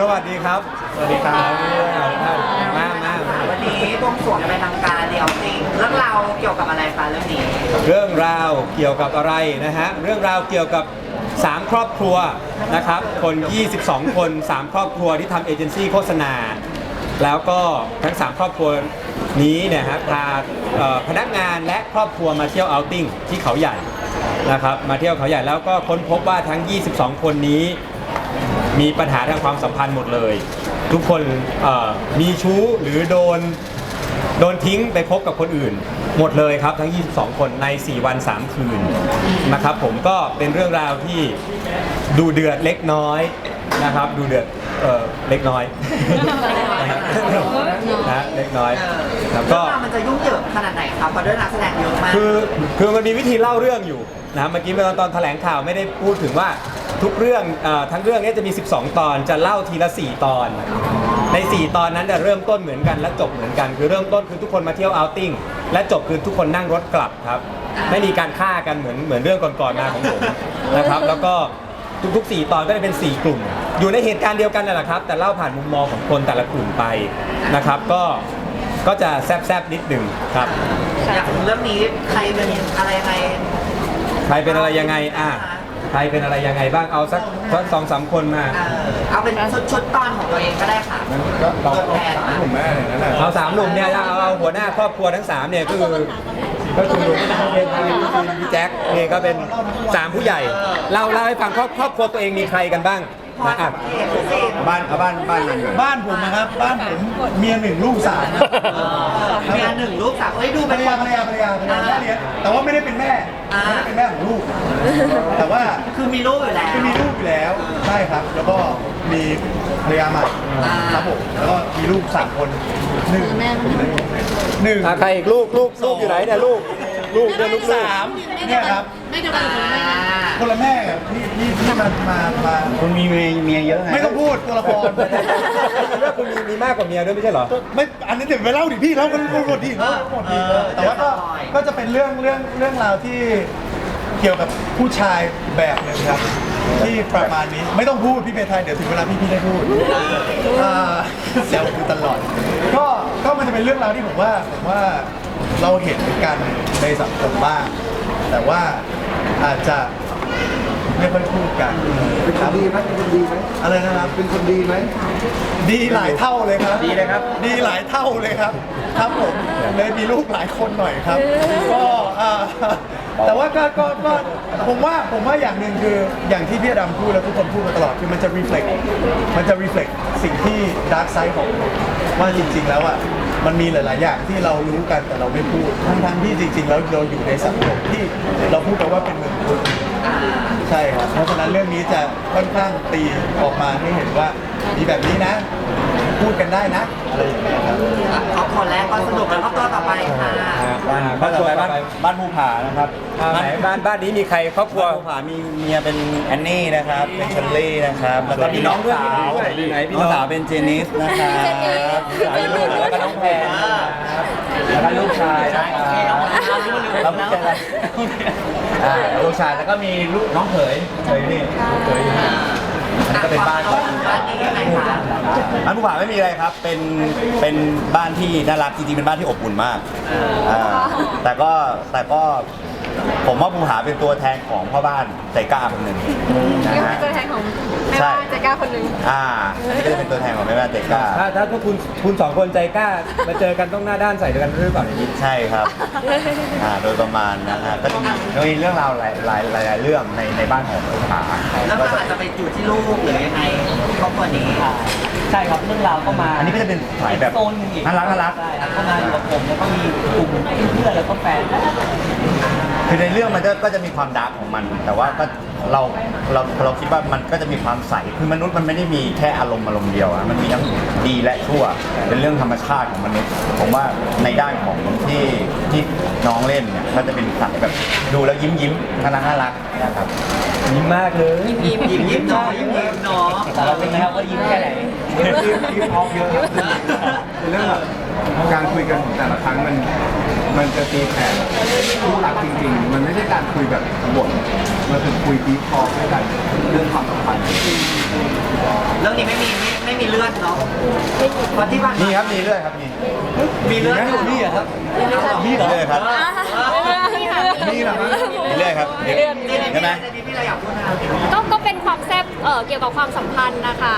สวัสดีครับ สวัสดีครับมามามาวันนี้บวงสรวงเป็นทางการเดียวจริงเรื่องราวเกี่ยวกับอะไรคะเรื่องนี้ เรื่องราวเกี่ยวกับอะไรนะฮะ เรื่องราวเกี่ยวกับ3ครอบครัวนะครับ คน 22 คน3ครอบครัวที่ทำเอเจนซี่โฆษณา แล้วก็ทั้ง3ครอบครัวนี้เนี่ยฮะพาเอ่อพนักงานและครอบครัวมาเที่ยวเอาท์ติ้งที่เขาใหญ่นะครับ มาเที่ยวเขาใหญ่แล้วก็ค้นพบว่าทั้ง 22 คนนี้ มีปัญหาทางความสัมพันธ์หมดเลย ทุกคนเอ่อมีชู้หรือโดนโดนทิ้งไปคบกับคนอื่น หมดเลยครับทั้ง 22 คนใน 4 วัน 3 คืนนะครับผมก็เป็นเรื่องราวที่ดูเดือดเล็กน้อยนะครับ ดูเดือดเอ่อเล็กน้อยนะเล็กน้อยเออแล้วเรื่ก็องราวมันจะยุ่งเหยิงขนาดไหนครับเพราะด้วยนักแสดงเยอะมาก คือคือมันมีวิธีเล่าเรื่องอยู่นะเมื่อกี้เมื่อตอนแถลงข่าวไม่ได้พูดถึงว่า ทุกเรื่องเออทั้งเรื่องเนี้จะมี 12 ตอนจะเล่าทีละ 4 ตอน ใน 4 ตอนนั้นจะเริ่มต้นเหมือนกันและจบเหมือนกัน คือเริ่มต้นคือทุกคนมาเที่ยวเอาท์ติ้งและจบคือทุกคนนั่งรถกลับครับ ไม่มีการฆ่ากันเหมือนเหมือนเรื่องก่อนๆมาของผมนะครับ แล้วก็ทุกๆ 4 ตอนก็จะเป็น 4 กลุ่ม อยู่ในเหตุการณ์เดียวกันนั่นแหละครับ แต่เล่าผ่านมุมมองของคนแต่ละกลุ่มไปนะครับ ก็ก็จะแซบๆนิดหนึ่งครับ อยากรู้เรื่องนี้ใครเป็นอะไรยังไง ใครเป็นอะไรยังไงอะ ใครเป็นอะไรยังไงบ้างเอาสักสักสองสามคนมาเออเอาเป็นชุดชุดๆตอนของตัวเองก็ได้ค่ะตัวแทนมาเอาสามหนุ่มเนี่ยเอาเอาหัวหน้าครอบครัวทั้งสามเนี่ยก็คือก็คือเป็นพี่แจ็คนี่ก็เป็นสามผู้ใหญ่เล่าเล่าให้ฟังครอบครอบครัวตัวเองมีใครกันบ้าง พอนะอะสังเกตดูสิบ้านเอาบ้านบ้านนั้นบ้านผมนะครับ บ้านผมเมียหนึ่งลูกสามนะเออเมียหนึ่งลูกสาวเอ้ยดูภรเป็นรคยานภรรยาภรรยาภรรยาแม่เลี้ยงแต่ว่าไม่ได้เป็นแม่อ่า ไม่ได้เป็นแม่ของลูก แต่ว่าคือมีลูกอยู่แล้วคือมีลูกอยู่แล้วใช่ครับ แล้วก็มีภรรยาใหม่อ่า ครับผมแล้วก็มีลูกสามคนหนึ่งหนึ่งอะใครอีกลูกลูกลูกอยู่ไหนเนี่ยลูก ลูกเนี่ยลูกสาสามมเนี่ยครับ อ่าคนละแม่กับที่ที่ที่มามามาคุณมีเมียเมียเยอะไงไม่ต้องพูดตัวละครเรื่องคุณมีมีมากกว่าเมียด้วยไม่ใช่เหรอ ไม่อันนี้เดี๋ยวไปเล่าดิพี่เล่ากันหมดดิเล่าหมดดิเออแต่ว่าก็ก็จะเป็นเรื่องเรื่องเรื่องราวที่เกี่ยวกับผู้ชายแบบหนึ่งครับ ที่ประมาณนี้ไม่ต้องพูดพี่เพทายเดี๋ยวถึงเวลาพี่พี่ได้พูดอ่าแซวคือตลอด ก็ก็มันจะเป็นเรื่องราวที่ผมว่าผมว่าเราเห็นกันในสังคมบ้าง แต่ว่าอาจจะไม่ค่อยพูดกันเป็นคนดีไหมเป็นคนดีไหมอะไรนะครับ เป็นคนดีไหมดีหลายเท่าเลยครับ ดีเลยครับ ดีหลายเท่าเลยครับ ครับผมเลยมีลูกหลายคนหน่อยครับ ก็อ่าแต่ว่าก็ก็ก็ผมว่าผมว่าอย่างหนึ่งคืออย่างที่พี่อดำพูดแล้วทุกคนพูดมาตลอดคือมันจะ reflect มันจะ reflect สิ่งที่ dark side ของผมว่าจริงๆแล้วอะ มันมีหลาย ๆ อย่างที่เรารู้กันแต่เราไม่พูด ทั้งๆที่จริง ๆ แล้วเราอยู่ในสังคมที่เราพูดกันว่าเป็นเมืองพุทธใช่ครับเพราะฉะนั้นเรื่องนี้จะค่อนข้างตีออกมาให้เห็นว่ามีแบบนี้นะ พูดกันได้นะอะไรอย่างเงี้ยครับเขาคนแรกก็สนุกแล้วก็ตัวต่อไปค่ะบ้านบ้านตัวบ้านบ้านภูผานะครับอ่าไหนบ้านบ้านนี้มีใครครอบครัวบ้านภูผามีเมียเป็นแอนนี่นะครับเป็นเชลลี่นะครับแล้วก็มีน้องสาวไหนพี่น้น้อองงสาวเป็นเจนิสนะครับแล้วก็น้องแพนนะครับแล้วก็ลูกชายนะครับแล้วลูกชายอ่าลูกชายแล้วก็มีลูกน้องเขยเขยนี่เขยอยู่นี่ อันนี้ก็เป็นบ้านบ้านนี้ยังไงคะบ้านภูผาไม่มีอะไรครับ เป็น เป็นบ้านที่น่ารักจริงๆ เป็นบ้านที่อบอุ่นมากอ่าแต่ก็ แต่ก็ผม ว่าภูผาเป็นตัวแทนของพ่อบ้านใจกล้าคนหนึ่งนะก็ฮะเป็นตัวแทนของแม่ใช่บ้านใจกล้าคนหนึ่ง อ่านี่ก็จะเป็นตัวแทนของแม่บ้านใจกล้า ถ้าถ้าพวกคุณคุณสองคนใจกล้า มาเจอกันต้องหน้าด้านใส่ด้วยกันหรือเปล่าอย่างนี้ ใช่ครับ อ่า โดยประมาณนะฮะก็จะมีก็มีเรื่องราวหลายหลายหลายหลายเรื่องในในบ้านของภูผาแล้วก็อาจจะไปอยู่ที่ลูกหรือยังไงครอบครัวนี้ใช่ครับเรื่องราวก็มาอันนี้ก็จะเป็นสายแบบโซนหนึ่งอีกน่ารักน่ารัก ใช่ครับก็มาอยู่กับผมแล้วก็มีกลุ่มเพื่อนแล้วก็แฟน คือในเรื่องมันก็ก็จะมีความดาร์กของมัน แต่ว่าก็เราเราเราคิดว่ามันก็จะมีความใสคือมนุษย์มันไม่ได้มีแค่อารมณ์อารมณ์เดียวอะมันมีทั้งดีและชั่ว เป็นเรื่องธรรมชาติของมนุษย์ผมว่าในด้านของที่ที่น้องเล่นเนี่ยก็จะเป็นสายแบบดูแล้วยิ้มยิ้มน่ารักน่ารักนะครับยิ้มมากเลยยิ้มยิ้มยิ้มเนาะยิ้มยิ้มเนาะแต่เราเป็นไงครับว่ายิ้มแค่ไหนที่ออฟเยอะครับคือเรื่องแบบการคุยกันของแต่ละครั้งมัน มันจะตีแผ่คู่รักจริงๆ มันไม่ใช่การคุยแบบบทมันคือคุยดีพอด้วยกันเรื่องความสัมพันธ์เรื่องนี้ไม่มีไม่ไม่มีเลือดเนาะเพราะที่ผ่านมีครับมีเรื่อยครับมีมีเลือดอยู่นี่เหรอครับมีเรื่อยครับนี่เหรอครับมีเรื่อยครับนี่ใช่ไหมนี่พี่เราอยากพูดนะครับก็ก็เป็นความแซ่บ เอ่อเกี่ยวกับความสัมพันธ์นะคะ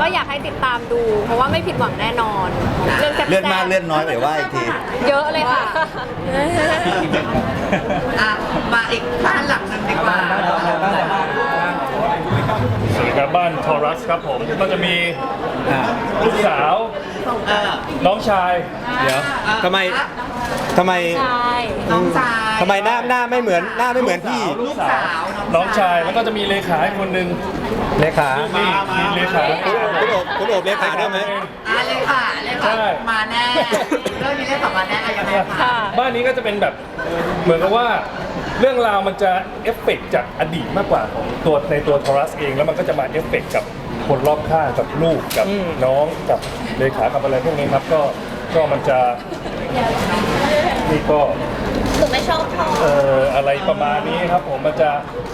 ก็อยากให้ติดตามดู เพราะว่าไม่ผิดหวังแน่นอน เรื่องแซ่บๆเลื่อนมากเลื่อนน้อยหรือว่าอีกที เยอะเลยค่ะ อะมาอีกบ้านหลังหนึงดีกว่าสวัสดีครับบ้านทอรัสครับผมก็จะมีลูกสาวเออน้องชาย เดี๋ยวทำไม ทำไมใช่น้องชายทำไมหน้าหน้าไม่เหมือนหน้าไม่เหมือนพี่ลูกสาวน้องชายแล้วก็จะมีเลขาอีกคนหนึ่งเลขานี่มีเลขา คุณโอบคุณโอบเลขาด้วยไหมอะเลยค่ะเลยค่ะ ใช่ มาแน่เรื่องนี้เล่นกับมาแน่อะยังไงคะค่ะ บ้านนี้ก็จะเป็นแบบเหมือนกับว่า เรื่องราวมันจะเอฟเฟกต์จากอดีตมากกว่าของตัวในตัวทอรัสเอง แล้วมันก็จะมาเอฟเฟกต์กับคนรอบข้างกับลูกกับน้องกับเลขากับอะไรพวกนี้ครับก็ก็มันจะ นี่ก็หนูไม่ชอบพ่อเอ่ออะไรประมาณนี้ครับผมมันจะ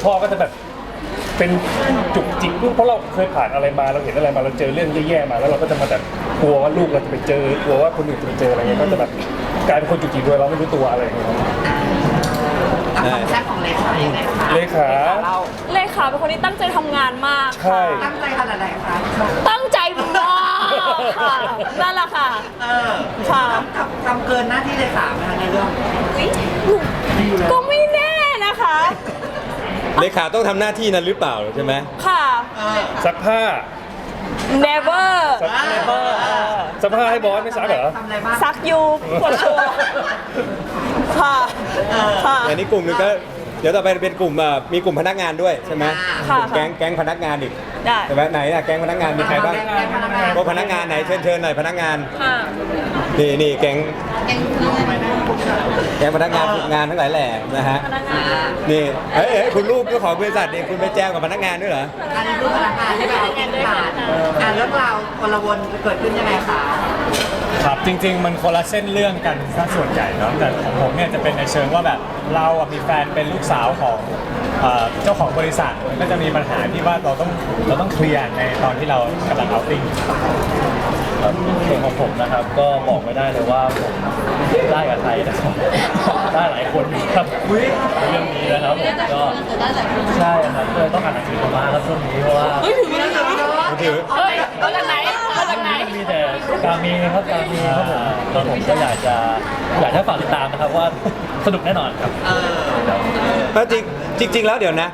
พ่อก็จะแบบเป็นจุกจิกเพราะเราเคยผ่านอะไรมาเราเห็นอะไรมาเราเจอเรื่องแย่ๆมา แล้วเราก็จะมาแบบกลัวว่าลูกเราจะไปเจอกลัวว่าคนอื่นจะไปเจออะไรเงี้ยก็จะแบบกลายเป็นคนจุกจิกโดยเราไม่รู้ตัวอะไรอย่างเงี้ยครับอะความแซ่บของเลขายังไงคะเลขาเราเลขาเป็นคนที่ตั้งใจทำงานมากใช่ตั้งใจขนาดไหนคะตั้งใจมาก ค่ะนั่นแหละค่ะ เออค่ะ ทำทำเกินหน้าที่เลขาไหมคะในเรื่องก็ไม่แน่นะคะ เลขาต้องทำหน้าที่นั้นหรือเปล่าใช่ไหมค่ะ เออซักผ้า never ซักซักผ้าให้บอสไม่ซักเหรอ ทำอะไรบ้างซักยูปวดชัวร์ค่ะ ค่ะ อันนี้กลุ่มหนึงก็ เดี๋ยวต่อไปเป็นกลุ่มเอ่อมีกลุ่มพนักงานด้วยใช่ไหมค่ะกลุ่มแก๊งแก๊งพนักงานอีกได้ ใช่ไหมไหนอะแก๊งพนักงานมีใครบ้างแก๊งพนักงานพวกพนักงานไหนเชิญเชิญหน่อยพนักงานค่ะนี่นี่แก๊งแก๊งพนักงานฝึกงานทั้งหลายแหล่นะฮะพนักงานนี่เอ้ยเอ้ยคุณลูกเจ้าของบริษัทนี่คุณไปแจมกับพนักงานด้วยเหรอ อันนี้ลูกพนักงานที่แบบเอาเงินผ่านอะเรื่องราวคนละวนเกิดขึ้นยังไงคะ ครับจริง ๆ มันคนละเส้นเรื่องกันซะส่วนใหญ่เนาะแต่ของผมเนี่ยจะเป็นในเชิงว่าแบบเราอะมีแฟนเป็นลูกสาวของเอ่อเจ้าของบริษัทมันก็จะมีปัญหาที่ว่าเราต้องเราต้องเคลียร์ในตอนที่เรากำลังเอาติ้ง ครับส่วนของผมนะครับก็บอกไม่ได้เลยว่าผมได้กับใครนะครับ ได้หลายคนอยู่ครับในเรื่องนี้นะครับผมก็ใช่ครับก็เลยต้องอ่านหนังสือมาครับช่วงนี้เพราะว่าถือเฮ้ยมาจากไหนมาจากไหน มีแต่กามีครับกามีครับผมแล้วผมก็อยากจะอยากให้ฝากติดตามนะครับว่าสนุกแน่นอนครับ ก็จริงจริง ๆ แล้วเดี๋ยวนะ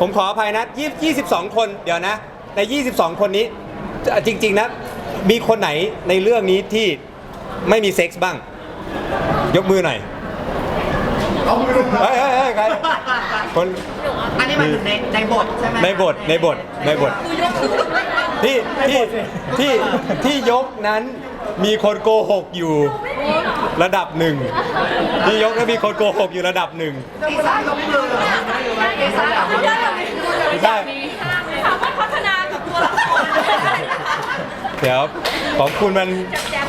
ผมขออภัยนะ20 22 คนเดี๋ยวนะ ใน 22 คนนี้จริง ๆ นะ มีคนไหนในเรื่องนี้ที่ไม่มีเซ็กส์บ้าง ยกมือหน่อยเอามือลงเฮ้ยเฮ้ยเฮ้ยใครคนอันนี้หมายถึงในในบทใช่ไหมในบทในบทในบท ที่ที่ที่ที่ยกนั้นมีคนโกหกอยู่ระดับหนึ่งที่ยกนั้นมีคนโกหกอยู่ระดับหนึ่งกีซ่ายกมือกีซ่าอยากพูดอะไรได้ถามว่าพัฒนากับตัวละครเดี๋ยวของคุณมัน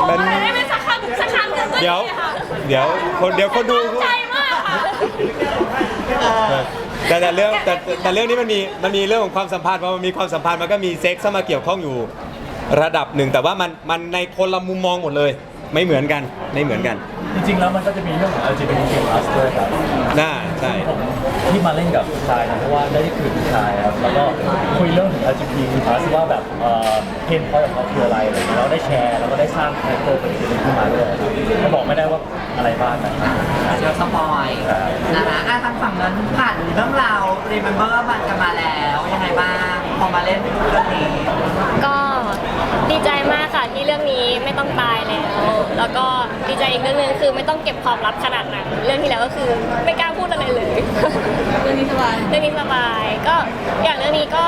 มันได้ไหมสักคำสักคำหนึ่งก็เดี๋ยวดีค่ะเดี๋ยวเดี๋ยวคนดูใจมากค่ะ แต่แต่เรื่องแต่แต่เรื่องนี้มันมีมันมีเรื่องของความสัมพันธ์พอมันมีความสัมพันธ์มันก็มีเซ็กซ์เข้ามาเกี่ยวข้องอยู่ระดับหนึ่งแต่ว่ามันมันในคนละมุมมองหมดเลย ไม่เหมือนกันไม่เหมือนกันจริงๆแล้วมันก็จะมีเรื่องของ LGBTQ+ ด้วยครับน่าใช่ ผมที่มาเล่นกับชายนะเพราะว่าได้คุยกับชายครับแล้วก็คุยเรื่องถึง LGBTQ+ ว่าแบบเอ่อเพนพอยของเขาคืออะไรอะไรอย่างเงี้ยเราได้แชร์แล้วก็ได้สร้างคาแรคเตอร์ตัวนี้ขึ้นมาด้วยครับก็บอกไม่ได้ว่าอะไรบ้างนะครับเดี๋ยวสปอยนะคะอะทางฝั่งนั้นผ่านเรื่องราว Remember บันกันมาแล้วยังไงบ้างพอมาเล่นเรื่องนี้ ก็ ดีใจมากค่ะที่เรื่องนี้ไม่ต้องตายแล้ว แล้วก็ดีใจอีกเรื่องหนึงคือไม่ต้องเก็บความลับขนาดนั้นเรื่องที่แล้วก็คือไม่กล้าพูดอะไรเลยเรื่องนี้สบายเรื่องนี้สบายก็อย่างเรื่องนี้ก็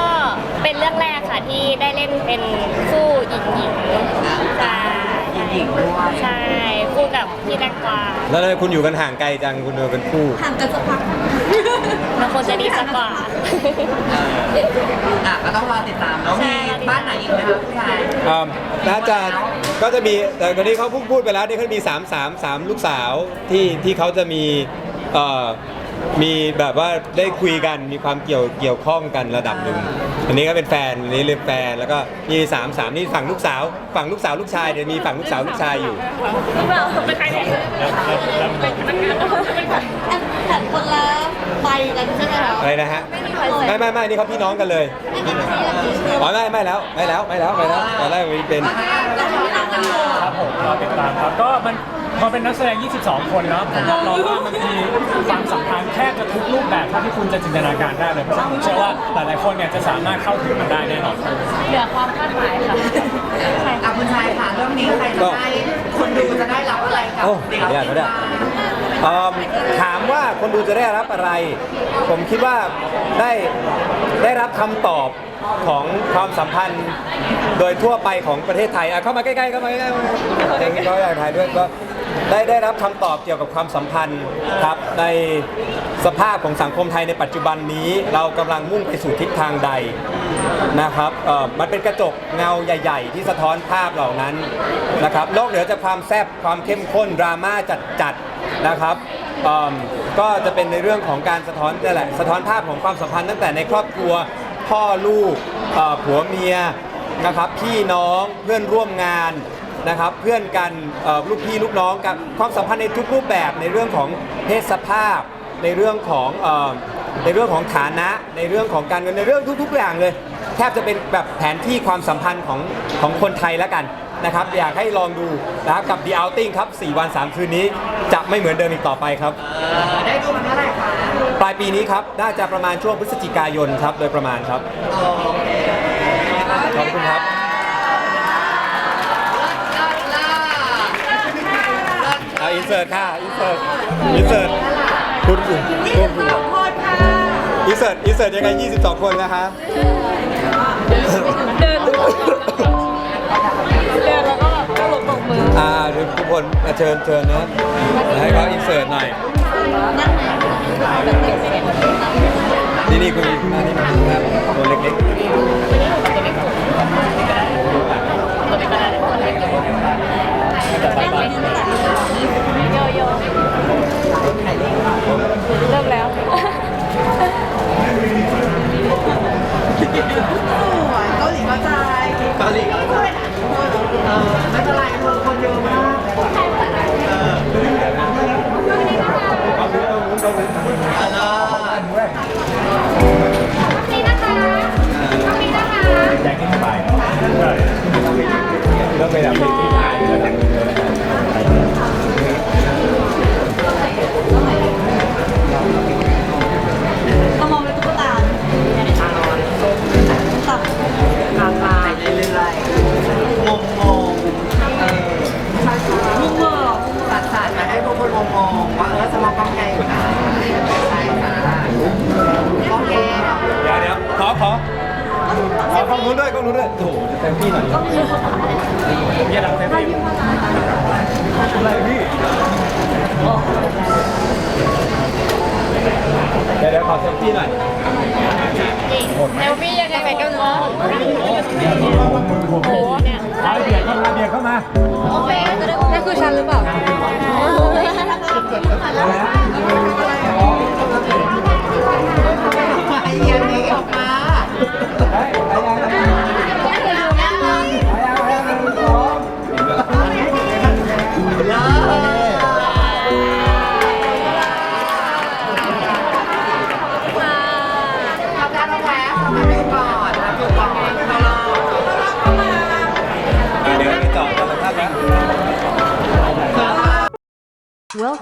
เป็นเรื่องแรกค่ะที่ได้เล่นเป็นคู่หญิงหญิงใช่หญิงด้วยใช่คู่กับพี่แตงกวาแล้วทำไมคุณอยู่กันห่างไกลจังคุณเดินเป็นคู่มันควรจะดีสักกว่าอะก็ต้องรอติดตามแล้วมีบ้านไหนอีกไหมคะผู้ชาย อ่าน่าจะก็จะมีแต่คนนี้เขาพูดพูดไปแล้วนี่เขามี 3 3 3 ลูกสาวที่ที่เขาจะมีเอ่อมีแบบว่าได้คุยกันมีความเกี่ยวเกี่ยวข้องกันระดับหนึ่งอันนี้ก็เป็นแฟนอันนี้เรียกแฟนแล้วก็มีสามสามนี่ฝั่งลูกสาว ฝั่งลูกสาวลูกชายเดี๋ยวมีฝั่งลูกสาวลูกชายอยู่ ลูกเราเป็นใครเนี่ยเป็นพนักงานเป็นใคร อันแต่คนละใบกันใช่ไหมคะอะไรนะฮะ ไม่ไม่ไม่นี่เขาพี่น้องกันเลยอันนี้เป็นสีอะไรอ๋อไม่ไม่แล้วไม่แล้วไม่แล้วไม่แล้วตอนแรกมันเป็นครับผมรอติดตามครับก็มันพอเป็นนักแสดง 22 คนเนาะผมรับรองว่ามันมีความสัมพันธ์แทบจะทุกรูปแบบเท่าที่คุณจะจินตนาการได้เลยเพราะฉะนั้นผมเชื่อว่าหลายๆคนเนี่ยจะสามารถเข้าถึงมันได้แน่นอนครับ เหลือความคาดหมายค่ะอะคุณชายค่ะเรื่องนี้ใครจะได้คนดูจะได้รับอะไรกับโอ้เด็กเดี๋ยวเดี๋ยว เอิ่มถามว่าคนดูจะได้รับอะไร ผมคิดว่าได้ได้รับคำตอบของความสัมพันธ์โดยทั่วไปของประเทศไทยอะเข้ามาใกล้ๆเข้ามาใกล้ๆก็อยากถ่ายด้วยก็ ได้ได้รับคำตอบเกี่ยวกับความสัมพันธ์ครับในสภาพของสังคมไทยในปัจจุบันนี้ เรากำลังมุ่งไปสู่ทิศทางใดนะครับเอ่อมันเป็นกระจกเงาใหญ่ ๆ ที่สะท้อนภาพเหล่านั้นนะครับนอกเหนือจากความแซบความเข้มข้นดราม่าจัดๆนะครับเอิ่มก็จะเป็นในเรื่องของการสะท้อนนี่แหละสะท้อนภาพของความสัมพันธ์ตั้งแต่ในครอบครัวพ่อลูกเอ่อผัวเมียนะครับพี่น้องเพื่อนร่วมงาน นะครับเพื่อนกันเอ่อลูกพี่ลูกน้องกับความสัมพันธ์ในทุกรูปแบบในเรื่องของเพศสภาพ ในเรื่องของเอ่อในเรื่องของฐานะ ในเรื่องของการเงินในเรื่องทุกๆอย่างเลย แทบจะเป็นแบบแผนที่ความสัมพันธ์ของของคนไทยแล้วกันนะครับอยากให้ลองดูนะครับกับ The Outing ครับ 4 วัน 3 คืนนี้จะไม่เหมือนเดิมอีกต่อไปครับ ได้ดูมันเมื่อไหร่คะปลายปีนี้ครับ น่าจะประมาณช่วงพฤศจิกายนครับ โดยประมาณครับโอเคขอบคุณครับ เอาอินเสิร์ตค่ะอินเสิร์ตอินเสิร์ตคุณคุณคุณคุณอินเสิร์ตอินเสิร์ตยังไง22 คนนะคะเดินเดินแล้วก็แบบตลกตกมืออ่าเดี๋ยวทุกคนเชิญเชิญนะให้เขาอินเสิร์ตหน่อยนี่นี่คุณอันนี้นะครับตัวเล็กๆ โยโย่เริ่มแล้ว เดี๋ยวเดี๋ยวขอเซลฟี่หน่อยเอลฟี่ยังไงไปกันเนาะโอ้โหเนี่ยเอาเบียดเข้ามาเบียดเข้ามาโอเคนั่นคือฉันหรือเปล่าไอเดียนี้ออกมา